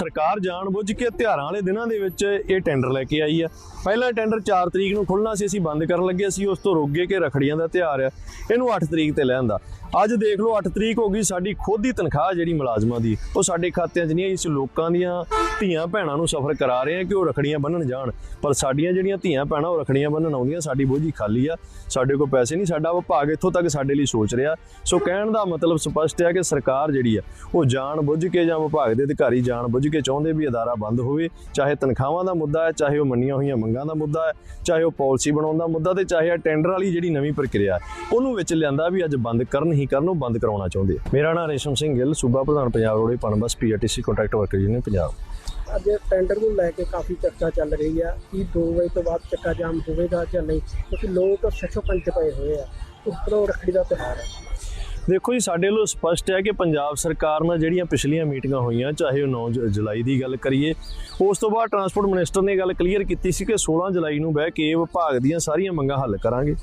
ਸਰਕਾਰ ਜਾਣਬੁੱਝ ਕੇ ਤਿਉਹਾਰਾਂ ਵਾਲੇ ਦਿਨਾਂ ਦੇ ਵਿੱਚ ਇਹ ਟੈਂਡਰ ਲੈ ਕੇ ਆਈ ਆ। ਪਹਿਲਾ ਟੈਂਡਰ 4 ਤਰੀਕ ਨੂੰ ਖੁੱਲਣਾ ਸੀ, ਅਸੀਂ ਬੰਦ ਕਰਨ ਲੱਗੇ ਸੀ, ਉਸ ਤੋਂ ਰੁਕ ਗਏ ਕਿ ਰਖੜੀਆਂ ਦਾ ਤਿਉਹਾਰ ਆ। ਇਹਨੂੰ 8 ਤਰੀਕ ਤੇ ਲੈਂਦਾ ਅੱਜ ਦੇਖ ਲਓ 8 ਤਰੀਕ ਹੋ ਗਈ, ਸਾਡੀ ਖੁਦ ਦੀ ਤਨਖਾਹ ਜਿਹੜੀ ਮੁਲਾਜ਼ਮਾਂ ਦੀ, ਉਹ ਸਾਡੇ ਖਾਤਿਆਂ 'ਚ ਨਹੀਂ ਆਈ ਇਸ ਲੋਕਾਂ ਦੀਆਂ ਧੀਆਂ ਭੈਣਾਂ ਨੂੰ ਸਫਰ ਕਰਾ ਰਹੇ ਆ ਕਿ ਉਹ ਰਖੜੀਆਂ ਬੰਨਣ ਜਾਣ। ਪਰ ਸਾਡੀਆਂ ਜਿਹੜੀਆਂ ਧੀਆਂ ਭੈਣਾਂ, ਉਹ ਰਖੜੀਆਂ ਬੰਨਣ ਆਉਂਦੀਆਂ, ਸਾਡੀ ਬੋਝੀ ਖਾਲੀ ਆ। ਸਾਡੇ ਕੋਲ ਪੈਸੇ ਨਹੀਂ, ਸਾਡਾ ਵਿਭਾਗ ਇੱਥੋਂ ਤੱਕ ਸਾਡੇ ਲਈ ਸੋਚ ਰਿਹਾ। ਸੋ ਕਹਿਣ ਦਾ ਮਤਲਬ ਸਪਸ਼ਟ ਹੈ ਕਿ ਸਰਕਾਰ ਜਿਹੜੀ ਆ, ਉਹ ਜਾਣ ਬੁੱਝ ਕੇ ਜਾਂ ਵਿਭਾਗ ਦੇ ਅਧਿਕਾਰੀ ਜਾਣ ਬੁੱਝ ਕੇ ਚਾਹੁੰਦੇ ਵੀ ਅਦਾਰਾ ਬੰਦ ਹੋਵੇ, ਚਾਹੇ ਤਨਖਾਹਾਂ ਦਾ ਮੁੱਦਾ ਹੈ, ਚਾਹੇ ਉਹ ਮੰਨੀਆਂ ਹੋਈਆਂ ਮੰਗਾਂ ਦਾ ਮੁੱਦਾ ਹੈ, ਚਾਹੇ ਉਹ ਪਾਲਿਸੀ ਬਣਾਉਣ ਦਾ ਮੁੱਦਾ ਤੇ ਚਾਹੇ ਆ ਟੈਂਡਰ ਵਾਲੀ ਜਿਹੜੀ ਨਵੀਂ ਪ੍ਰਕਿਰਿਆ ਉਹਨੂੰ ਵਿੱਚ ਲਿਆਂਦਾ ਵੀ ਅੱਜ ਬੰਦ ਕਰਨ ਹੀ ਕਰਨ, ਉਹ ਬੰਦ ਕਰਾਉਣਾ ਚਾਹੁੰਦੇ ਮੇਰਾ ਨਾਮ ਰੇਸ਼ਮ ਸਿੰਘ ਗਿੱਲ, ਸੂਬਾ ਪ੍ਰਧਾਨ Punjab roadways Punbus PRTC contract worker union Punjab. ਅੱਜ ਟੈਂਡਰ ਨੂੰ ਲੈ ਕੇ ਕਾਫੀ ਚਰਚਾ ਚੱਲ ਰਹੀ ਆ, ਕਿ 2 ਵਜੇ ਤੋਂ ਬਾਅਦ ਚੱਕਾ ਜਾਮ ਹੋਵੇਗਾ ਜਾਂ ਨਹੀਂ, ਕਿਉਂਕਿ ਲੋਕ ਛੱਛੋ ਪਏ ਹੋਏ ਆ ਉੱਪਰੋਂ ਰੱਖੜੀ ਦਾ ਤਿਉਹਾਰ ਹੈ। ਦੇਖੋ ਜੀ, ਸਾਡੇ ਵੱਲੋਂ ਸਪਸ਼ਟ ਹੈ ਕਿ ਪੰਜਾਬ ਸਰਕਾਰ ਨਾਲ ਜਿਹੜੀਆਂ ਪਿਛਲੀਆਂ ਮੀਟਿੰਗਾਂ ਹੋਈਆਂ, ਚਾਹੇ ਉਹ 9 ਜ- ਜੁਲਾਈ ਦੀ ਗੱਲ ਕਰੀਏ, ਉਸ ਤੋਂ ਬਾਅਦ ਟਰਾਂਸਪੋਰਟ ਮਿਨਿਸਟਰ ਨੇ ਗੱਲ ਕਲੀਅਰ ਕੀਤੀ ਸੀ ਕਿ 16 ਜੁਲਾਈ ਨੂੰ ਬਹਿ ਕੇ ਵਿਭਾਗ ਦੀਆਂ ਸਾਰੀਆਂ ਮੰਗਾਂ ਹੱਲ ਕਰਾਂਗੇ।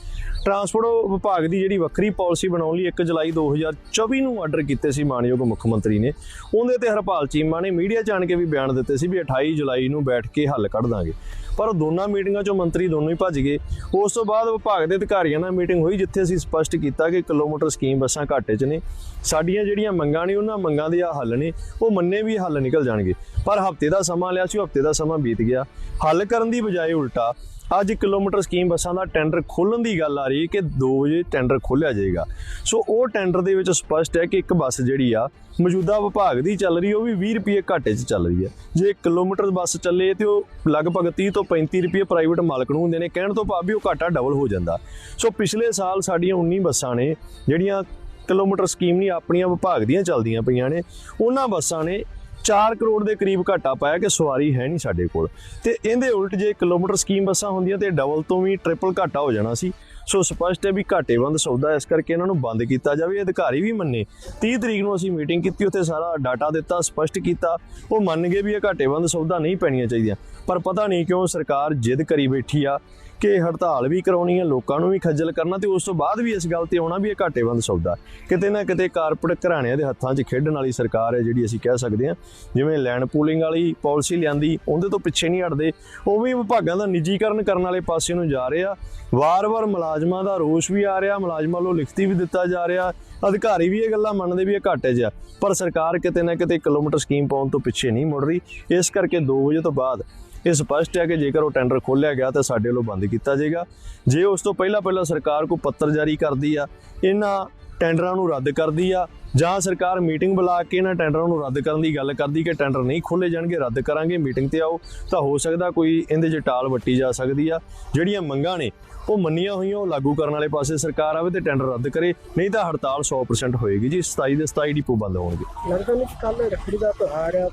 ਟਰਾਂਸਪੋਰਟ ਵਿਭਾਗ ਦੀ ਜਿਹੜੀ ਵੱਖਰੀ ਪਾਲਿਸੀ ਬਣਾਉਣ ਲਈ 1 ਜੁਲਾਈ 2024 ਨੂੰ ਆਰਡਰ ਕੀਤੇ ਸੀ ਮਾਨਯੋਗ ਮੁੱਖ ਮੰਤਰੀ ਨੇ। ਉਹਦੇ ਤੇ ਹਰਪਾਲ ਚੀਮਾ ਨੇ ਮੀਡੀਆ 'ਚ ਆਣ ਕੇ ਵੀ ਬਿਆਨ ਦਿੱਤੇ ਸੀ ਵੀ 28 ਜੁਲਾਈ ਨੂੰ ਬੈਠ ਕੇ ਹੱਲ ਕੱਢ ਦਾਂਗੇ। ਪਰ ਦੋਨਾਂ ਮੀਟਿੰਗਾਂ 'ਚੋਂ ਮੰਤਰੀ ਦੋਨੋਂ ਹੀ ਭੱਜ ਗਏ। ਉਸ ਤੋਂ ਬਾਅਦ ਵਿਭਾਗ ਦੇ ਅਧਿਕਾਰੀਆਂ ਨਾਲ ਮੀਟਿੰਗ ਹੋਈ, ਜਿੱਥੇ ਅਸੀਂ ਸਪਸ਼ਟ ਕੀਤਾ ਕਿ ਕਿਲੋਮੀਟਰ ਸਕੀਮ ਬੱਸਾਂ ਘਾਟੇ 'ਚ ਨੇ। ਸਾਡੀਆਂ ਜਿਹੜੀਆਂ ਮੰਗਾਂ ਨੇ, ਉਹਨਾਂ ਮੰਗਾਂ ਦੇ ਆ ਹੱਲ ਨੇ। ਉਹ ਮੰਨੇ ਵੀ ਹੱਲ ਨਿਕਲ ਜਾਣਗੇ। ਪਰ ਹਫ਼ਤੇ ਦਾ ਸਮਾਂ ਲਿਆ ਸੀ ਹਫ਼ਤੇ ਦਾ ਸਮਾਂ ਬੀਤ ਗਿਆ। ਹੱਲ ਕਰਨ ਦੀ ਬਜਾਏ ਉਲਟਾ, ਅੱਜ ਕਿਲੋਮੀਟਰ ਸਕੀਮ ਬੱਸਾਂ ਦਾ ਟੈਂਡਰ ਖੋਲਣ ਦੀ ਗੱਲ ਆ ਰਹੀ ਹੈ ਕਿ 2 ਵਜੇ ਟੈਂਡਰ ਖੋਲਿਆ ਜਾਏਗਾ। ਸੋ ਉਹ ਟੈਂਡਰ ਦੇ ਵਿੱਚ ਸਪਸ਼ਟ ਹੈ ਕਿ ਇੱਕ ਬੱਸ ਜਿਹੜੀ ਆ, ਮੌਜੂਦਾ ਵਿਭਾਗ ਦੀ ਚੱਲ ਰਹੀ ਉਹ ਵੀ 20 ਰੁਪਏ ਘਾਟੇ 'ਚ ਚੱਲ ਰਹੀ ਹੈ। ਜੇ 1 ਕਿਲੋਮੀਟਰ ਬੱਸ ਚੱਲੇ ਤੇ ਉਹ ਲਗਭਗ 30 ਤੋਂ 35 ਰੁਪਏ ਪ੍ਰਾਈਵੇਟ ਮਾਲਕ ਨੂੰ ਹੁੰਦੇ ਨੇ, ਕਹਿਣ ਤੋਂ ਭਾਵ ਵੀ ਉਹ ਘਾਟਾ ਡਬਲ ਹੋ ਜਾਂਦਾ। ਸੋ ਪਿਛਲੇ ਸਾਲ ਸਾਡੀਆਂ 19 ਬੱਸਾਂ ਨੇ, ਜਿਹੜੀਆਂ ਕਿਲੋਮੀਟਰ ਸਕੀਮ ਨਹੀਂ, ਆਪਣੀਆਂ ਵਿਭਾਗ ਦੀਆਂ ਚੱਲਦੀਆਂ ਪਈਆਂ ਨੇ। ਉਹਨਾਂ ਬੱਸਾਂ ਨੇ 4 ਕਰੋੜ ਦੇ ਕਰੀਬ ਘਾਟਾ ਪਾਇਆ ਕਿ ਸਵਾਰੀ ਹੈ ਨਹੀਂ ਸਾਡੇ ਕੋਲ। ਤੇ ਇਹਦੇ ਉਲਟ ਜੇ ਕਿਲੋਮੀਟਰ ਸਕੀਮ ਬੱਸਾਂ ਹੁੰਦੀਆਂ ਤੇ ਡਬਲ ਤੋਂ ਵੀ ਟ੍ਰਿਪਲ ਘਾਟਾ ਹੋ ਜਾਣਾ ਸੀ। ਸੋ ਸਪਸ਼ਟ ਹੈ ਵੀ ਘਾਟੇਬੰਦ ਸੌਦਾ ਇਸ ਕਰਕੇ ਇਹਨਾਂ ਨੂੰ ਬੰਦ ਕੀਤਾ ਜਾਵੇ, ਅਧਿਕਾਰੀ ਵੀ ਮੰਨੇ। 30 ਤਰੀਕ ਨੂੰ ਅਸੀਂ ਮੀਟਿੰਗ ਕੀਤੀ, ਉੱਥੇ ਸਾਰਾ ਡਾਟਾ ਦਿੱਤਾ, ਸਪਸ਼ਟ ਕੀਤਾ। ਉਹ ਮੰਨ ਗਏ ਵੀ ਇਹ ਘਾਟੇਬੰਦ ਸੌਦਾ ਨਹੀਂ ਪੈਣੀਆਂ ਚਾਹੀਦੀਆਂ। ਪਰ ਪਤਾ ਨਹੀਂ ਕਿਉਂ ਸਰਕਾਰ ਜਿੱਦ ਕਰੀ ਬੈਠੀ ਆ ਕਿ ਹੜਤਾਲ ਵੀ ਕਰਾਉਣੀ ਹੈ ਲੋਕਾਂ ਨੂੰ ਵੀ ਖੱਜਲ ਕਰਨਾ ਤੇ ਉਸ ਤੋਂ ਬਾਅਦ ਵੀ ਇਸ ਗੱਲ ਤੇ ਆਉਣਾ ਵੀ ਇਹ ਘਾਟੇਬੰਦ ਸੌਦਾ। ਕਿਤੇ ਨਾ ਕਿਤੇ ਕਾਰਪੋਰੇਟ ਘਰਾਣਿਆਂ ਦੇ ਹੱਥਾਂ 'ਚ ਖੇਡਣ ਵਾਲੀ ਸਰਕਾਰ ਹੈ ਜਿਹੜੀ ਅਸੀਂ ਕਹਿ ਸਕਦੇ ਹਾਂ, ਜਿਵੇਂ ਲੈਂਡ ਪੂਲਿੰਗ ਵਾਲੀ ਪਾਲਿਸੀ ਲਿਆਂਦੀ, ਉਹਦੇ ਤੋਂ ਪਿੱਛੇ ਨਹੀਂ ਹਟਦੇ। ਉਹ ਵੀ ਵਿਭਾਗਾਂ ਦਾ ਨਿੱਜੀਕਰਨ ਕਰਨ ਵਾਲੇ ਪਾਸੇ ਨੂੰ ਜਾ ਰਹੇ ਆ। ਵਾਰ-ਵਾਰ ਮੁਲਾਜ਼ਮਾਂ ਦਾ ਰੋਸ ਵੀ ਆ ਰਿਹਾ, ਮੁਲਾਜ਼ਮਾਂ ਵੱਲੋਂ ਲਿਖਤੀ ਵੀ ਦਿੱਤਾ ਜਾ ਰਿਹਾ, ਅਧਿਕਾਰੀ ਵੀ ਇਹ ਗੱਲਾਂ ਮੰਨਦੇ ਵੀ ਇਹ ਘਾਟੇ 'ਚ ਆ ਪਰ ਸਰਕਾਰ ਕਿਤੇ ਨਾ ਕਿਤੇ ਕਿਲੋਮੀਟਰ ਸਕੀਮ ਪਾਉਣ ਤੋਂ ਪਿੱਛੇ ਨਹੀਂ ਮੁੜ ਰਹੀ, ਇਸ ਕਰਕੇ 2 ਵਜੇ ਤੋਂ ਬਾਅਦ ਇਹ ਸਪਸ਼ਟ ਹੈ ਕਿ ਜੇਕਰ ਉਹ ਟੈਂਡਰ ਖੋਲ੍ਹਿਆ ਗਿਆ ਤਾਂ ਸਾਡੇ ਵੱਲੋਂ ਬੰਦ ਕੀਤਾ ਜਾਏਗਾ। ਜੇ ਉਸ ਤੋਂ ਪਹਿਲਾਂ ਪਹਿਲਾਂ ਸਰਕਾਰ ਕੋਈ ਪੱਤਰ ਜਾਰੀ ਕਰਦੀ ਆ, ਇਹਨਾਂ ਟੈਂਡਰਾਂ ਨੂੰ ਰੱਦ ਕਰਦੀ ਆ ਜਾਂ ਸਰਕਾਰ ਮੀਟਿੰਗ ਬੁਲਾ ਕੇ ਇਹਨਾਂ ਟੈਂਡਰਾਂ ਨੂੰ ਰੱਦ ਕਰਨ ਦੀ ਗੱਲ ਕਰਦੀ ਕਿ ਟੈਂਡਰ ਨਹੀਂ ਖੋਲੇ ਜਾਣਗੇ, ਰੱਦ ਕਰਾਂਗੇ, ਮੀਟਿੰਗ ਤੇ ਆਓ, ਤਾਂ ਹੋ ਸਕਦਾ ਕੋਈ ਇਹਦੇ 'ਚ ਟਾਲ ਵੱਟੀ ਜਾ ਸਕਦੀ ਆ। ਜਿਹੜੀਆਂ ਮੰਗਾਂ ਨੇ, ਉਹ ਮੰਨੀਆਂ ਹੋਈਆਂ, ਉਹ ਲਾਗੂ ਕਰਨ ਵਾਲੇ ਪਾਸੇ ਸਰਕਾਰ ਆਵੇ ਤੇ ਟੈਂਡਰ ਰੱਦ ਕਰੇ, ਨਹੀਂ ਤਾਂ ਹੜਤਾਲ 100% ਹੋਏਗੀ ਜੀ 27 ਦੇ 27 ਡਿਪੂ ਬੰਦ ਹੋਣਗੇ। ਲੱਗਦਾ ਨਹੀਂ ਕੱਲ ਰੱਖੜੀ ਦਾ ਤਿਉਹਾਰ ਆ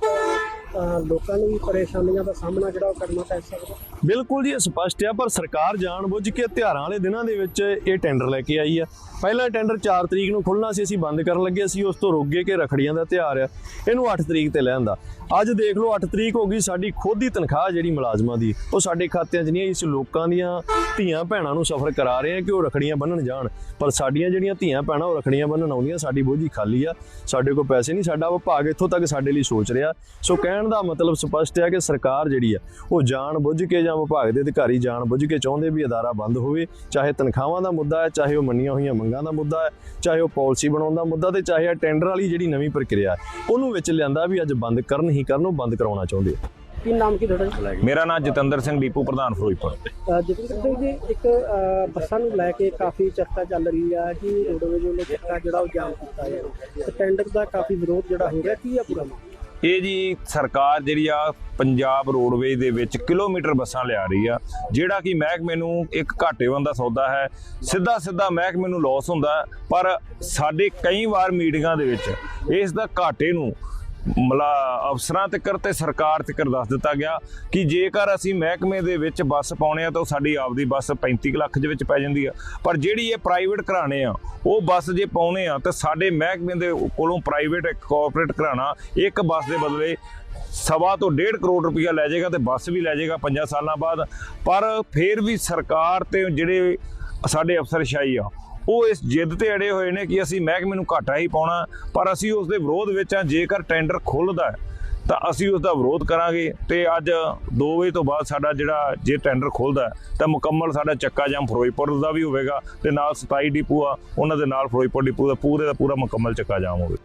ਲੋਕਾਂ ਨੂੰ ਵੀ ਪਰੇਸ਼ਾਨੀਆਂ ਦਾ ਸਾਹਮਣਾ ਜਿਹੜਾ ਉਹ ਕਰਨਾ ਪੈ ਸਕਦਾ। ਬਿਲਕੁਲ ਜੀ, ਇਹ ਸਪਸ਼ਟ ਹੈ, ਪਰ ਸਰਕਾਰ ਜਾਣਬੁੱਝ ਕੇ ਤਿਉਹਾਰਾਂ ਵਾਲੇ ਦਿਨਾਂ ਦੇ ਵਿੱਚ ਇਹ ਟੈਂਡਰ ਲੈ ਕੇ ਆਈ ਆ ਪਹਿਲਾ ਟੈਂਡਰ 4 ਤਰੀਕ ਨੂੰ ਖੁੱਲਣਾ ਸੀ, ਅਸੀਂ ਬੰਦ ਕਰਨ ਲੱਗੇ ਸੀ, ਉਸ ਤੋਂ ਰੁਕ ਗਏ ਕਿ ਰਖੜੀਆਂ ਦਾ ਤਿਉਹਾਰ ਆ ਇਹਨੂੰ 8 ਤਰੀਕ ਤੇ ਲੈਂਦਾ ਅੱਜ ਦੇਖ ਲਓ 8 ਤਰੀਕ ਹੋ ਗਈ, ਸਾਡੀ ਖੁਦ ਦੀ ਤਨਖਾਹ ਜਿਹੜੀ ਮੁਲਾਜ਼ਮਾਂ ਦੀ, ਉਹ ਸਾਡੇ ਖਾਤਿਆਂ 'ਚ ਨਹੀਂ ਇਸ ਲੋਕਾਂ ਦੀਆਂ ਧੀਆਂ ਭੈਣਾਂ ਨੂੰ ਸਫਰ ਕਰਾ ਰਹੇ ਆ ਕਿ ਉਹ ਰਖੜੀਆਂ ਬੰਨਣ ਜਾਣ। ਪਰ ਸਾਡੀਆਂ ਜਿਹੜੀਆਂ ਧੀਆਂ ਭੈਣਾਂ, ਉਹ ਰਖੜੀਆਂ ਬੰਨਣ ਆਉਂਦੀਆਂ, ਸਾਡੀ ਬੋਝੀ ਖਾਲੀ ਆ। ਸਾਡੇ ਕੋਲ ਪੈਸੇ ਨਹੀਂ, ਸਾਡਾ ਵਿਭਾਗ ਇੱਥੋਂ ਤੱਕ ਸਾਡੇ ਲਈ ਸੋਚ ਰਿਹਾ। ਸੋ ਕਹਿਣ ਦਾ ਮਤਲਬ ਸਪਸ਼ਟ ਹੈ ਕਿ ਸਰਕਾਰ ਜਿਹੜੀ ਆ ਉਹ ਜਾਣ ਬੁੱਝ ਕੇ ਜਾਂ ਵਿਭਾਗ ਦੇ ਅਧਿਕਾਰੀ ਜਾਣ ਬੁੱਝ ਕੇ ਚਾਹੁੰਦੇ ਵੀ ਅਦਾਰਾ ਬੰਦ ਹੋਵੇ ਚਾਹੇ ਤਨਖਾਹਾਂ ਦਾ ਮੁੱਦਾ ਹੈ ਚਾਹੇ ਉਹ ਮੰਨੀਆਂ ਹੋਈਆਂ ਮੰਗਾਂ ਦਾ ਮੁੱਦਾ ਹੈ ਚਾਹੇ ਉਹ ਪਾਲਿਸੀ ਬਣਾਉਣ ਦਾ ਮੁੱਦਾ ਤੇ ਚਾਹੇ ਆ ਟੈਂਡਰ ਵਾਲੀ ਜਿਹੜੀ ਨਵੀਂ ਪ੍ਰਕਿਰਿਆ ਹੈ, ਉਹਨੂੰ ਵਿੱਚ ਲਿਆਂਦਾ ਵੀ ਅੱਜ ਬੰਦ ਕਰਨ ਹੀ ਕਰਨ ਉਹ ਬੰਦ ਕਰਾਉਣਾ ਚਾਹੁੰਦੇ ਆ। ਕੀ ਨਾਮ ਕੀ ਤੁਹਾਡਾ ਮੇਰਾ ਨਾਮ ਜਤਿੰਦਰ ਸਿੰਘ ਡੀਪੂ ਪ੍ਰਧਾਨ ਫਿਰੋਜ਼ਪੁਰ। ਜਤਿੰਦਰ ਸਿੰਘ ਜੀ ਇੱਕ ਬੱਸਾਂ ਨੂੰ ਲੈ ਕੇ ਕਾਫੀ ਚਰਚਾ ਚੱਲ ਰਹੀ ਆ ਕਿ ਰੋਡਵੇਜ ਵੱਲੋਂ ਜਿਹੜਾ ਉਹ ਜਾਮ ਕੀਤਾ ਹੈ ਟੈਂਡਰ ਦਾ ਕਾਫੀ ਵਿਰੋਧ ਜਿਹੜਾ ਹੋ ਰਿਹਾ ਕੀ ਆ ਪੂਰਾ ਮਾਮਲਾ? ਇਹ ਜੀ ਸਰਕਾਰ ਜਿਹੜੀ ਆ ਪੰਜਾਬ ਰੋਡਵੇਜ਼ ਦੇ ਵਿੱਚ ਕਿਲੋਮੀਟਰ ਬੱਸਾਂ ਲਿਆ ਰਹੀ ਆ, ਜਿਹੜਾ ਕਿ ਮਹਿਕਮੇ ਨੂੰ ਇੱਕ ਘਾਟੇਵੰਦ ਦਾ ਸੌਦਾ ਹੈ। ਸਿੱਧਾ ਸਿੱਧਾ ਮਹਿਕਮੇ ਨੂੰ ਲਾਸ ਹੁੰਦਾ, ਪਰ ਸਾਡੇ ਕਈ ਵਾਰ ਮੀਟਿੰਗਾਂ ਦੇ ਵਿੱਚ ਇਸ ਦਾ ਘਾਟੇ ਨੂੰ ਮਲਾ ਅਫਸਰਾਂ ਤੱਕ ਤੇ ਸਰਕਾਰ ਤੱਕਰ ਦੱਸ ਦਿੱਤਾ ਗਿਆ ਕਿ ਜੇਕਰ ਅਸੀਂ ਮਹਿਕਮੇ ਦੇ ਵਿੱਚ ਬੱਸ ਪਾਉਣੇ ਆ ਤਾਂ ਉਹ ਸਾਡੀ ਆਪਦੀ ਬੱਸ 35 ਕੁ ਲੱਖ ਦੇ ਵਿੱਚ ਪੈ ਜਾਂਦੀ ਆ। ਪਰ ਜਿਹੜੀ ਇਹ ਪ੍ਰਾਈਵੇਟ ਘਰਾਣੇ ਆ, ਉਹ ਬੱਸ ਜੇ ਪਾਉਣੇ ਆ ਤਾਂ ਸਾਡੇ ਮਹਿਕਮੇ ਦੇ ਕੋਲੋਂ ਪ੍ਰਾਈਵੇਟ ਇੱਕ ਕਾਰਪੋਰੇਟ ਘਰਾਣਾ ਇੱਕ ਬੱਸ ਦੇ ਬਦਲੇ ਸਵਾ ਤੋਂ 1.5 ਕਰੋੜ ਰੁਪਇਆ ਲੈ ਜਾਏਗਾ ਤੇ ਬੱਸ ਵੀ ਲੈ ਜਾਏਗਾ 5 ਸਾਲਾਂ ਬਾਅਦ। ਪਰ ਫਿਰ ਵੀ ਸਰਕਾਰ ਤੇ ਜਿਹੜੇ ਸਾਡੇ ਅਫਸਰਸ਼ਾਹੀ ਆ ਉਹ ਇਸ ਜਿੱਦ ਤੇ ਅੜੇ ਹੋਏ ਨੇ ਕਿ ਅਸੀਂ ਮਹਿਕਮੇ ਨੂੰ ਘਾਟਾ ਹੀ ਪਾਉਣਾ, ਪਰ ਅਸੀਂ ਉਸ ਦੇ ਵਿਰੋਧ ਵਿੱਚ ਆ ਜੇਕਰ ਟੈਂਡਰ ਖੁੱਲਦਾ ਤਾਂ ਅਸੀਂ ਉਸ ਦਾ ਵਿਰੋਧ ਕਰਾਂਗੇ। ਤੇ ਅੱਜ 2 ਵਜੇ ਤੋਂ ਬਾਅਦ ਸਾਡਾ ਜਿਹੜਾ ਜੇ ਟੈਂਡਰ ਖੁੱਲਦਾ ਤਾਂ ਮੁਕੰਮਲ ਸਾਡਾ ਚੱਕਾ ਜਾਮ ਫਿਰੋਜ਼ਪੁਰ ਦਾ ਵੀ ਹੋਵੇਗਾ, ਤੇ ਨਾਲ 27 ਡਿਪੂ ਆ, ਉਹਨਾਂ ਦੇ ਨਾਲ ਫਿਰੋਜ਼ਪੁਰ ਡਿਪੂ ਦਾ ਪੂਰੇ ਦਾ ਪੂਰਾ ਮੁਕੰਮਲ ਚੱਕਾ ਜਾਮ ਹੋਵੇ।